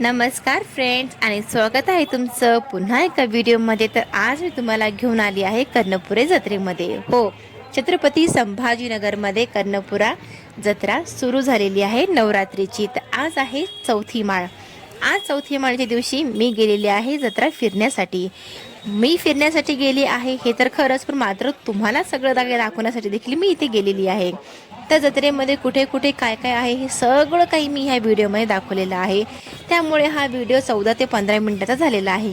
नमस्कार फ्रेंड्स आणि स्वागत आहे तुमचं पुन्हा एका व्हिडिओमध्ये तर आज मी तुम्हाला घेऊन आली आहे कर्णपुरे जत्रेमध्ये. हो छत्रपती संभाजीनगरमध्ये कर्णपुरा जत्रा सुरू झालेली आहे नवरात्रीची. तर आज आहे चौथी माळ. आज चौथी माळच्या दिवशी मी गेलेली आहे जत्रा फिरण्यासाठी. मी फिरण्यासाठी गेली आहे हे तर खरंच पण मात्र तुम्हाला सगळं दाग दाखवण्यासाठी देखील मी इथे गेलेली आहे. त्या जत्रेमध्ये कुठे कुठे काय काय आहे हे सगळं काही मी ह्या व्हिडिओमध्ये दाखवलेलं आहे. त्यामुळे हा व्हिडिओ चौदा ते पंधरा मिनटाचा झालेला आहे.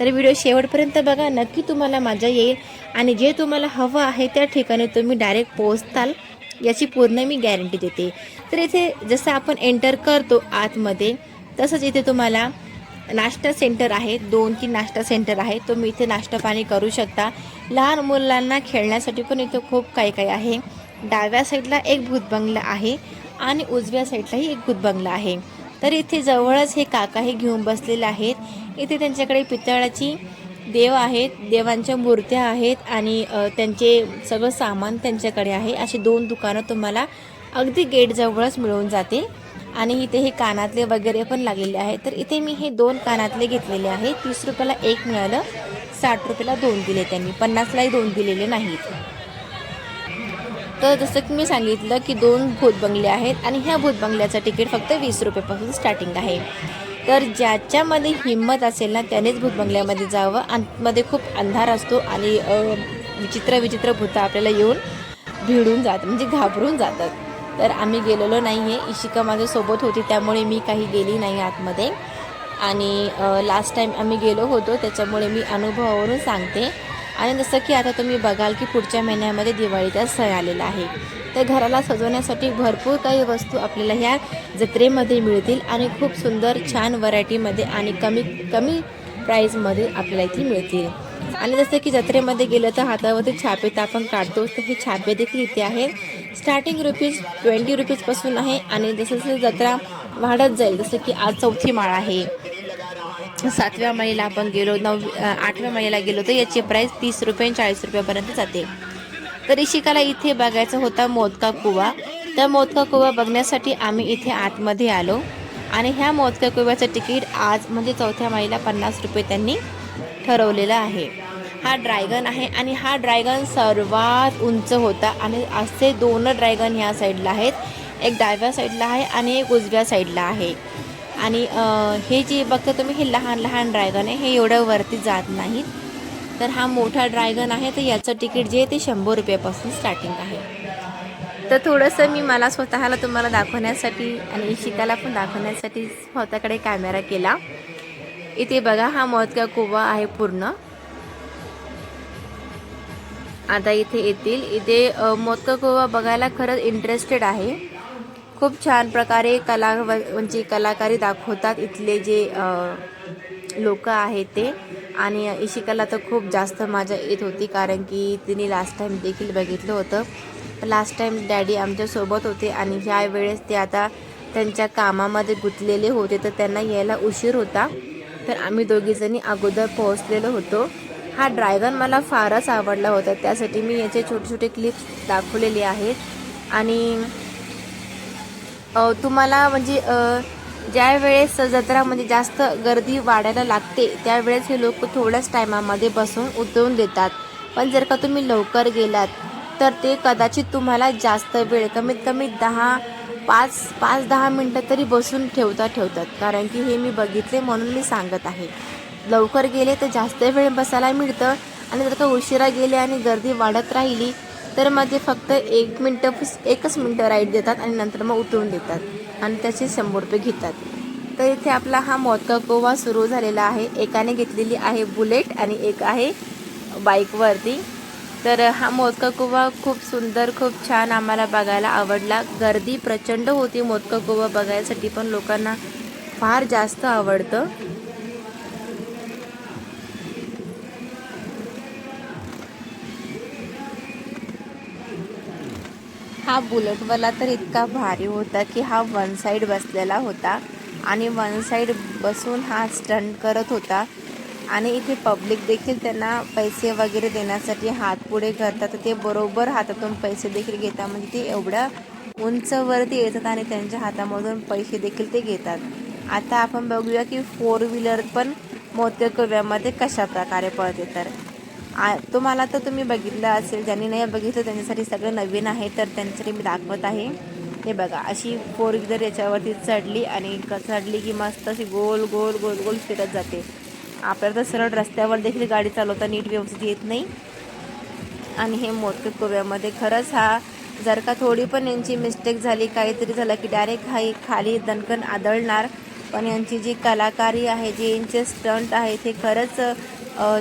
तर व्हिडिओ शेवटपर्यंत बघा नक्की तुम्हाला मजा येईल आणि जे तुम्हाला हवं आहे त्या ठिकाणी तुम्ही डायरेक्ट पोहोचताल याची पूर्ण मी गॅरंटी देते. तर इथे जसं आपण एंटर करतो आतमध्ये तसंच इथे तुम्हाला नाश्ता सेंटर आहे. दोन तीन नाश्ता सेंटर आहे. तुम्ही इथे नाश्ता पाणी करू शकता. लहान मुलांना खेळण्यासाठी पण इथे खूप काही काही आहे. डाव्या साईडला एक भूतबंगला आहे आणि उजव्या साईडलाही एक भूतबंगला आहे. तर इथे जवळच हे काका हे घेऊन बसलेले आहेत. इथे त्यांच्याकडे पितळाची देव आहेत देवांच्या मूर्त्या आहेत आणि त्यांचे सगळं सामान त्यांच्याकडे आहे. अशी दोन दुकानं तुम्हाला अगदी गेटजवळच मिळून जाते आणि इथे हे कानातले वगैरे पण लागलेले आहेत. तर इथे मी हे दोन कानातले घेतलेले आहे तीस रुपयाला एक मिळालं साठ रुपयाला दोन दिले त्यांनी. पन्नासलाही दोन दिलेले नाहीत. तर जसं की मी सांगितलं की दोन भूत बंगले आहेत आणि ह्या भूत बंगल्याचं तिकीट फक्त वीस रुपयापासून स्टार्टिंग आहे. तर ज्याच्यामध्ये हिंमत असेल ना त्यानेच भूत बंगल्यामध्ये जावं आतमध्ये खूप अंधार असतो आणि विचित्र विचित्र भूतं आपल्याला येऊन भिडून जातात म्हणजे घाबरून जातात. तर आम्ही गेलेलो नाही आहे इशिका माझ्यासोबत होती त्यामुळे मी काही गेली नाही आतमध्ये. आणि लास्ट टाईम आम्ही गेलो होतो त्याच्यामुळे मी अनुभवावरून सांगते. आणि जसं की आता तुम्ही बघाल की पुढच्या महिन्यामध्ये दिवाळीचा सण आलेला आहे. तर घराला सजवण्यासाठी भरपूर काही वस्तू आपल्याला ह्या जत्रेमध्ये मिळतील आणि खूप सुंदर छान व्हरायटीमध्ये आणि कमी कमी प्राईजमध्ये आपल्याला इथे मिळतील. आणि जसं की जत्रेमध्ये गेलं तर हातावरती छापे तर आपण काढतो तर हे छापे देखील इथे आहेत. स्टार्टिंग रुपीज ट्वेंटी रुपीजपासून आहे आणि जसं जसं जत्रा वाढत जाईल जसं की आज चौथी माळ आहे. सातव्या महिला आपण गेलो नऊ आठव्या महिला गेलो तर याची प्राईस तीस रुपये चाळीस रुपयापर्यंत जाते. तर इशिकाला इथे बघायचा होता मोदका कुवा. त्या मोदका कुवा बघण्यासाठी आम्ही इथे आतमध्ये आलो आणि ह्या मोदका कुव्याचं तिकीट आज म्हणजे चौथ्या महिला पन्नास रुपये त्यांनी ठरवलेलं आहे. हा ड्रॅगन आहे आणि हा ड्रॅगन सर्वात उंच होता आणि असे दोन ड्रॅगन ह्या साईडला आहेत. एक डाव्या साईडला आहे आणि एक उजव्या साईडला आहे. आणि हे जे बघता तुम्ही हे लहान लहान ड्रॅगन आहे. हे एवढं वरती जात नाहीत. तर हा मोठा ड्रॅगन आहे तर याचं तिकीट जे आहे ते शंभर रुपयापासून स्टार्टिंग आहे. तर थोडंसं मी मला स्वतःला तुम्हाला दाखवण्यासाठी आणि शिकायला पण दाखवण्यासाठी स्वतःकडे कॅमेरा केला. इथे बघा हा मोदका कुवा आहे पूर्ण. आता इथे येतील. इथे मोजका मोदका कुवा बघायला खरंच इंटरेस्टेड आहे. खूप छान प्रकारे कला व- म्हणजे कलाकारी दाखवतात इथले जे लोक आहेत ते. आणि इशिकाला तर खूप जास्त मजा येत होती कारण की तिने लास्ट टाईम देखील बघितलं होतं. लास्ट टाईम डॅडी आमच्यासोबत होते आणि ह्या वेळेस ते आता त्यांच्या कामामध्ये गुंतलेले होते तर त्यांना यायला उशीर होता. तर आम्ही दोघीजणी अगोदर पोहोचलेलो होतो. हा ड्रायव्हर मला फारच आवडला होता त्यासाठी मी याचे छोटे छोटे क्लिप्स दाखवलेले आहेत. आणि तुम्हाला म्हणजे ज्या वेळेस जत्रा म्हणजे जास्त गर्दी वाढायला लागते त्यावेळेस हे लोक थोड्याच टायमामध्ये बसून उतरवून देतात. पण जर का तुम्ही लवकर गेलात तर ते कदाचित तुम्हाला जास्त वेळ कमीत कमी दहा पाच पाच दहा मिनटं तरी बसून ठेवता ठेवतात. कारण की हे मी बघितले म्हणून मी सांगत आहे. लवकर गेले तर जास्त वेळ बसायला मिळतं. आणि जर का उशिरा गेले आणि गर्दी वाढत राहिली तर मग ते फक्त एक मिनटं एकच मिनटं राईड देतात आणि नंतर मग उतरून देतात. आणि त्याचे शंभर रुपये घेतात. तर इथे आपला हा मोदका गोवा सुरू झालेला आहे. एकाने घेतलेली आहे बुलेट आणि एक आहे बाईकवरती तर हा मोदका गोवा खूप सुंदर खूप छान आम्हाला बघायला आवडला. गर्दी प्रचंड होती मोदका गोवा बघायसाठी पण लोकांना फार जास्त आवडतं. हा बुलेटवाला तर इतका भारी होता की हा वन साईड बसलेला होता. आणि वन साईड बसून हा स्टंट करत होता. आणि इथे पब्लिक देखील त्यांना पैसे वगैरे देण्यासाठी हात पुढे करतात. तर ते बरोबर हातातून पैसे देखील घेतात. म्हणजे ते एवढ्या उंचवरती येतात आणि त्यांच्या हातामधून पैसे देखील ते घेतात. आता आपण बघूया की फोर व्हीलर पण मोत्य कोव्यामध्ये कशा प्रकारे पळते तर. आ तुम्हाला तर तुम्ही बघितलं असेल ज्यांनी नाही बघितलं त्यांच्यासाठी सगळं नवीन आहे तर त्यांच्यासाठी मी दाखवत आहे. हे बघा अशी फोर व्हीलर याच्यावरती चढली आणि क- चढली की मस्त अशी गोल गोल गोल गोल फिरत जाते. आपल्याला तर सरळ रस्त्यावर देखील गाडी चालवता नीट व्यवस्थित येत नाही. आणि हे मोठे कोव्यामध्ये खरंच हा जर का थोडी पण यांची मिस्टेक झाली काहीतरी झालं की डायरेक्ट हा खाली दणकन आदळणार. पण यांची जी कलाकारी आहे जे यांचे स्टंट आहे ते खरंच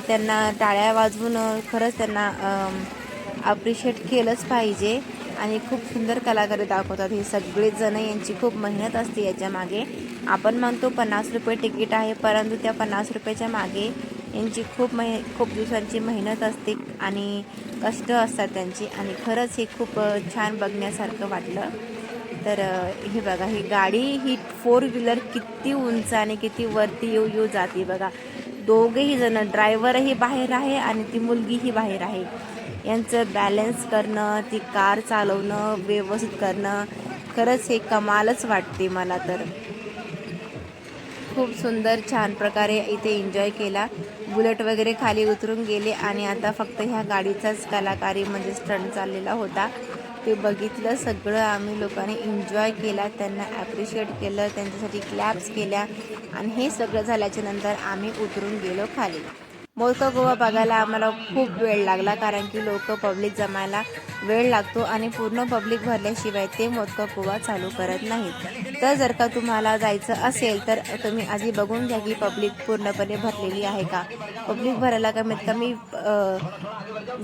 त्यांना टाळ्या वाजवून खरंच त्यांना अप्रिशिएट केलंच पाहिजे. आणि खूप सुंदर कलाकारी दाखवतात. हे सगळेजण यांची खूप मेहनत असते याच्या मागे. आपण म्हणतो पन्नास रुपये तिकीट आहे परंतु त्या पन्नास रुपयाच्या मागे यांची खूप मेह खूप दिवसांची मेहनत असते आणि कष्ट असतात त्यांची. आणि खरंच हे खूप छान बघण्यासारखं वाटलं. तर हे बघा ही गाडी ही फोर व्हीलर किती उंच आणि किती वरती येऊ येऊ जाते बघा. दोघेही जण ड्रायव्हरही बाहेर आहे आणि ती मुलगीही बाहेर आहे. यांचं बॅलन्स करणं ती कार चालवणं व्यवस्थित करणं खरंच हे कमालच वाटते मला तर. खूप सुंदर छान प्रकारे इथे एन्जॉय केला. बुलेट वगैरे खाली उतरून गेले आणि आता फक्त ह्या गाडीचाच कलाकारी म्हणजे स्टंट चाललेला होता. ते बघितलं सगळं आम्ही लोकांनी एन्जॉय केला त्यांना ॲप्रिशिएट केलं त्यांच्यासाठी क्लॅप्स केल्या आणि हे सगळं झाल्याच्यानंतर आम्ही उतरून गेलो खाली. मोजका गोवा बघायला आम्हाला खूप वेळ लागला कारण की लोक पब्लिक जमायला वेळ लागतो आणि पूर्ण पब्लिक भरल्याशिवाय ते मोदका गोवा चालू करत नाहीत. तर जर का तुम्हाला जायचं असेल तर तुम्ही आधी बघून घ्या की पब्लिक पूर्णपणे भरलेली आहे का? पब्लिक भरायला कमीत कमी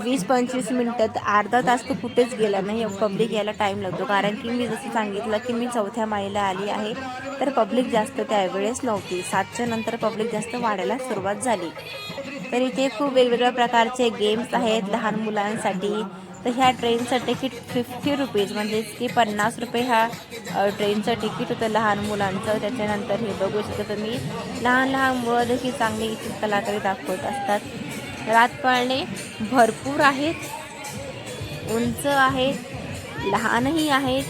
वीस पंचवीस मिनटात अर्धा तास तर कुठेच गेला नाही पब्लिक यायला टाईम लागतो. कारण की मी जसं सांगितलं की मी चौथ्या माळीला आली आहे तर पब्लिक जास्त त्यावेळेस नव्हती. सातच्या नंतर पब्लिक जास्त वाढायला सुरुवात झाली. तर इथे खूप वेगवेगळ्या प्रकारचे गेम्स आहेत लहान मुलांसाठी. तर ह्या ट्रेनचं तिकीट फिफ्टी रुपीज म्हणजेच की पन्नास रुपये ह्या ट्रेनचं तिकीट होतं लहान मुलांचं. त्याच्यानंतर हे बघू शकता तुम्ही लहान लहान मुलं देखील चांगली इथे कलाकारी दाखवत असतात. रातपाळणे भरपूर आहेत. उंच आहेत. लहानही आहेत.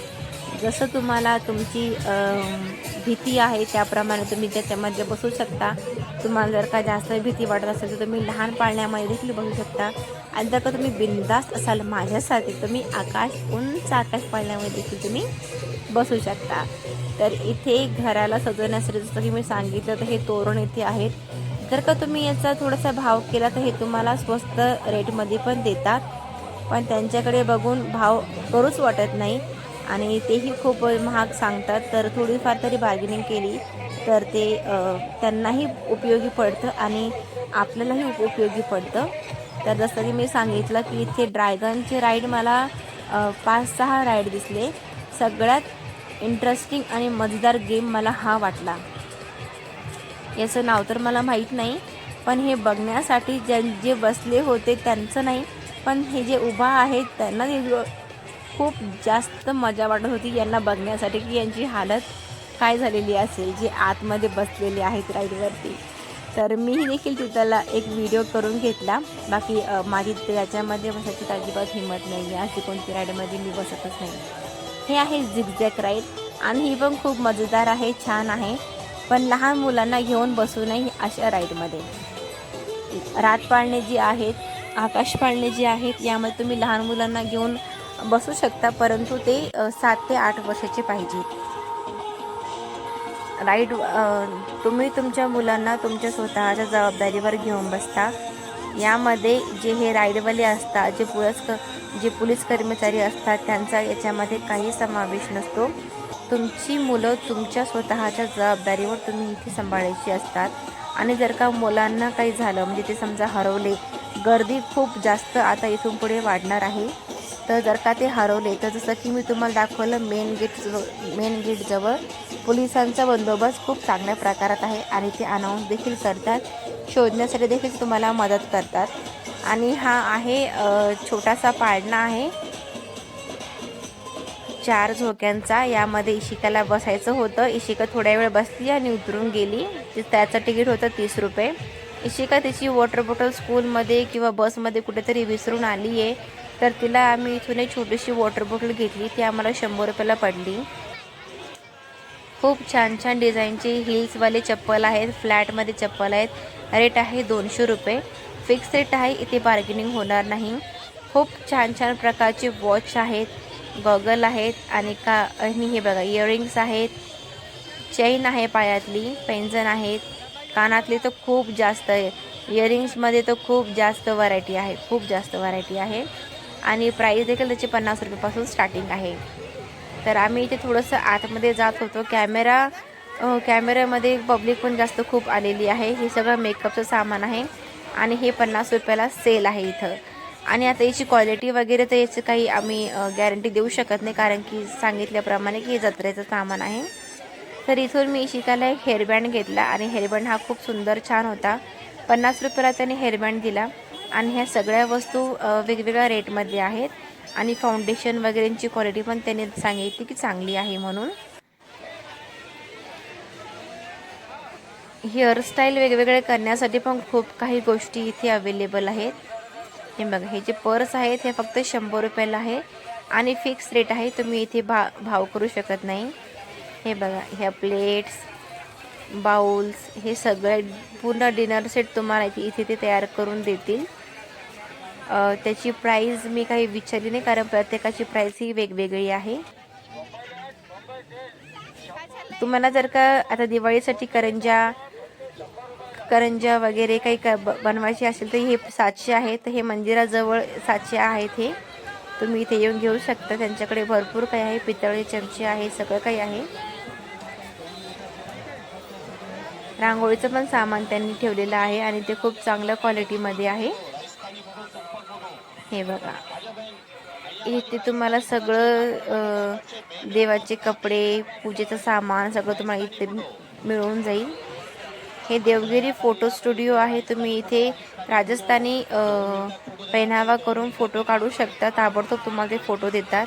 जसं तुम्हाला तुमची भीती आहे त्याप्रमाणे तुम्ही त्याच्यामध्ये बसू शकता. तुम्हाला जर का जास्त भीती वाटत असेल तर तुम्ही लहान पाळण्यामध्ये देखील बसू शकता. आणि जर का तुम्ही बिंदास्त असाल माझ्यासाठी तुम्ही आकाश उंच आकाश पाळण्यामध्ये देखील तुम्ही बसू शकता. तर इथे घराला सजवण्यासाठी जसं की मी सांगितलं तर हे तोरण इथे आहेत जर का तुम्ही याचा थोडासा भाव केला तर हे तुम्हाला स्वस्त रेटमध्ये पण देतात. पण त्यांच्याकडे बघून भाव करूच वाटत नाही. आणि तेही खूप महाग सांगतात. तर थोडीफार तरी बार्गेनिंग केली तर ते त्यांनाही उपयोगी पडतं आणि आपल्यालाही उप- उपयोगी पडतं. तर जसं की मी सांगितलं की इथे ड्रॅगनचे राईड मला पाच सहा राईड दिसले. सगळ्यात इंटरेस्टिंग आणि मजेदार गेम मला हा वाटला. याचं नाव तर मला माहीत नाही पण हे बघण्यासाठी ज्या जे बसले होते त्यांचं नाही पण हे जे उभा आहेत त्यांना खूप जास्त मजा वाटत होती यांना बघण्यासाठी की यांची हालत काय झालेली असेल जी आतमध्ये बसलेली आहेत राईडवरती तर मीही देखील तिथला एक व्हिडिओ करून घेतला. बाकी माझी त्याच्यामध्ये बसायची अजिबात हिंमत नाही आहे अशी कोणती राईडमध्ये मी बसतच नाही. हे आहे झिगझॅक राईड आणि ही पण खूप मजेदार आहे छान आहे. पण लहान मुलांना घेऊन बसू नये अशा राईडमध्ये रात पाळणे जी आहेत आकाश पाळणे जे आहेत यामध्ये तुम्ही लहान मुलांना घेऊन बसू शकता परंतु ते सात ते आठ वर्षाचे पाहिजेत राईड तुम्ही तुमच्या मुलांना तुमच्या स्वतःच्या जबाबदारीवर घेऊन बसता. यामध्ये जे हे राईडवाले असतात जे पुरस्क जे पोलीस कर्मचारी असतात त्यांचा याच्यामध्ये काही समावेश नसतो. तुमची मुलं तुमच्या स्वतःच्या जबाबदारीवर तुम्ही इथे सांभाळायची असतात. आणि जर का मुलांना काही झालं म्हणजे ते समजा हरवले गर्दी खूप जास्त आता इथून पुढे वाढणार आहे. तर जर का ते हरवले तर जसं की मी तुम्हाला दाखवलं मेन गेट मेन गेटजवळ पोलिसांचा बंदोबस्त खूप चांगल्या प्रकारात आहे आणि ते अनाऊन्स देखील करतात. शोधण्यासाठी देखील तुम्हाला मदत करतात. आणि हा आहे छोटासा पाळणा आहे. चार झोक्यांचा यामध्ये इशिकाला बसायचं होतं. इशिका थोड्या वेळ बसली आणि उतरून गेली. त्याचं तिकीट होतं तीस रुपये. इशिका तिची वॉटर बॉटल स्कूलमध्ये किंवा बसमध्ये कुठेतरी विसरून आली आहे तर तिला आम्ही इथून एक छोटीशी वॉटर बॉटल घेतली. ती आम्हाला शंभर रुपयाला पडली. खूप छान छान डिझाईनचे हिल्सवाले चप्पल आहेत. फ्लॅटमध्ये चप्पल आहेत. रेट आहे दोनशे रुपये. फिक्स रेट आहे. इथे बार्गेनिंग होणार नाही. खूप छान छान प्रकारचे वॉच आहेत. गॉगल आहेत. आणि का आणि हे बघा इयरिंग्स आहेत. चैन आहे पायातली. पेंजन आहेत. कानातली तर खूप जास्त आहे. इयरिंग्समध्ये तर खूप जास्त व्हरायटी आहे. खूप जास्त व्हरायटी आहे. आणि प्राईस देखील त्याची पन्नास रुपयेपासून स्टार्टिंग आहे. तर आम्ही इथे थोडंसं आतमध्ये जात होतो. कॅमेरा कॅमेऱ्यामध्ये पब्लिक पण जास्त खूप आलेली आहे. हे सगळं मेकअपचं सामान आहे आणि हे पन्नास रुपयाला सेल आहे इथं. आणि आता याची क्वालिटी वगैरे तर याचं काही आम्ही गॅरंटी देऊ शकत नाही कारण की सांगितल्याप्रमाणे की हे जत्रेचं सामान आहे. तर इथून मी शिकायला एक हेअरबँड घेतला आणि हेअरबँड हा खूप सुंदर छान होता. पन्नास रुपयाला त्याने हेअरबँड दिला. आणि ह्या सगळ्या वस्तू वेगवेगळ्या रेटमध्ये आहेत. आणि फाउंडेशन वगैरेंची क्वालिटी पण त्याने सांगितली की चांगली आहे म्हणून. हेअरस्टाईल वेगवेगळे करण्यासाठी पण खूप काही गोष्टी इथे अवेलेबल आहेत. हे बघा हे जे पर्स आहेत हे फक्त शंभर रुपयाला आहे. आणि फिक्स रेट आहे तुम्ही इथे भा भाव करू शकत नाही. हे बघा ह्या प्लेट्स बाउल्स हे सगळे पूर्ण डिनर सेट तुम्हाला इथे इथे ते तयार करून देतील. त्याची प्राईज मी काही विचारली नाही कारण प्रत्येकाची प्राईस ही वेगवेगळी आहे. तुम्हाला जर का आता दिवाळीसाठी करंजा करंजा वगैरे काही क ब- बनवायची असेल तर हे सातशे आहे. तर हे मंदिराजवळ सातशे आहेत हे. तुम्ही इथे येऊन घेऊ शकता. त्यांच्याकडे भरपूर काही आहे. पितळी चमचे आहे सगळं काही आहे. रांगोळीचं पण सामान त्यांनी ठेवलेलं आहे आणि ते खूप चांगल्या क्वालिटीमध्ये आहे. हे बघा. इथे तुम्हाला सगळं देवाचे कपडे पूजेचं सामान सगळं तुम्हाला इथे मिळून जाईल. हे देवगिरी फोटो स्टुडिओ आहे. तुम्ही इथे राजस्थानी पेहनावा करून फोटो काढू शकता. ताबडतोब तुम्हाला ते फोटो देतात.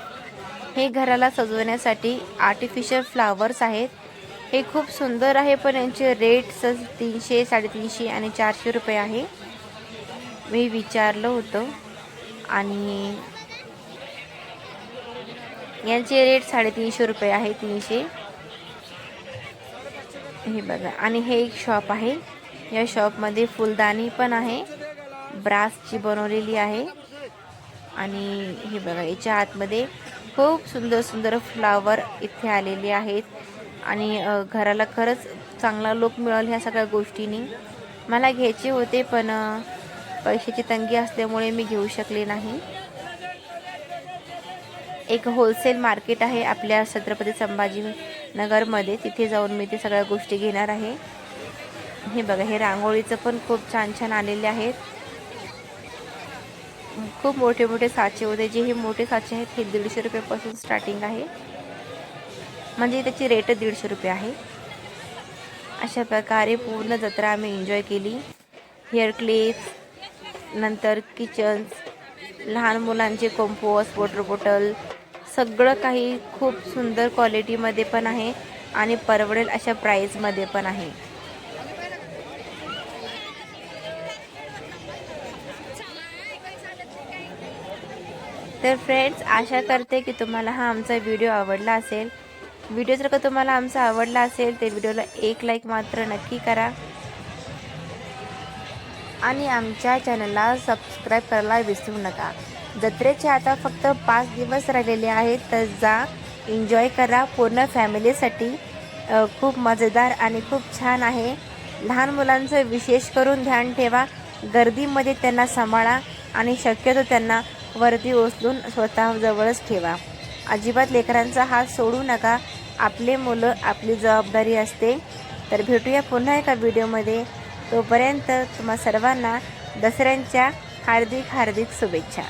हे घराला सजवण्यासाठी आर्टिफिशियल फ्लावर्स आहेत. हे खूप सुंदर आहे पण यांचे रेट स तीनशे साडेतीनशे आणि चारशे रुपये आहे. मी विचारलं होतं. आणि यांचे रेट साडेतीनशे रुपये आहे तीनशे. हे बघा. आणि हे एक शॉप आहे. या शॉपमध्ये फुलदाणी पण आहे. ब्रासची बनवलेली आहे. आणि हे बघा याच्या आतमध्ये खूप सुंदर सुंदर फ्लावर इथे आलेले आहेत. आणि घराला खरंच चांगला लोक मिळाला ह्या सगळ्या गोष्टींनी. मला घ्यायचे होते पण पैशाची तंगी असल्यामुळे मी घेऊ शकले नाही. एक होलसेल मार्केट आहे आपल्या छत्रपती संभाजी नगरमध्ये तिथे जाऊन मी ते सगळ्या गोष्टी घेणार आहे. हे बघा हे रांगोळीचं पण खूप छान छान आलेले आहेत. खूप मोठे मोठे साचे होते. जे हे मोठे साचे आहेत हे दीडशे रुपयापासून स्टार्टिंग आहे. म्हणजे त्याची रेट दीडशे रुपये आहे. अशा प्रकारे पूर्ण जत्रा आम्ही एन्जॉय केली. हेअर क्लिप्स नंतर किचन्स लहान मुलांचे कंपोस्ट वॉटर बॉटल सगळं काही खूप सुंदर क्वालिटीमध्ये पण आहे आणि परवडेल अशा प्राईजमध्ये पण आहे. तर फ्रेंड्स आशा करते की तुम्हाला हा आमचा व्हिडिओ आवडला असेल. व्हिडिओ जर का तुम्हाला आमचा आवडला असेल तर व्हिडिओला एक लाईक मात्र नक्की करा. आणि आमच्या चॅनलला सबस्क्राईब करायला विसरू नका. जत्रेचे आता फक्त पाच दिवस राहिलेले आहेत तर जा एन्जॉय करा पूर्ण फॅमिलीसाठी. खूप मजेदार आणि खूप छान आहे. लहान मुलांचं विशेष करून ध्यान ठेवा. गर्दीमध्ये त्यांना सांभाळा आणि शक्यतो त्यांना वरती उचलून स्वतःजवळच ठेवा. अजिबात लेकरांचा हात सोडू नका. आपले मुलं आपली जबाबदारी असते. तर भेटूया पुन्हा एका व्हिडिओमध्ये तोपर्यंत तुम्हा सर्वांना दसऱ्यांच्या हार्दिक हार्दिक शुभेच्छा.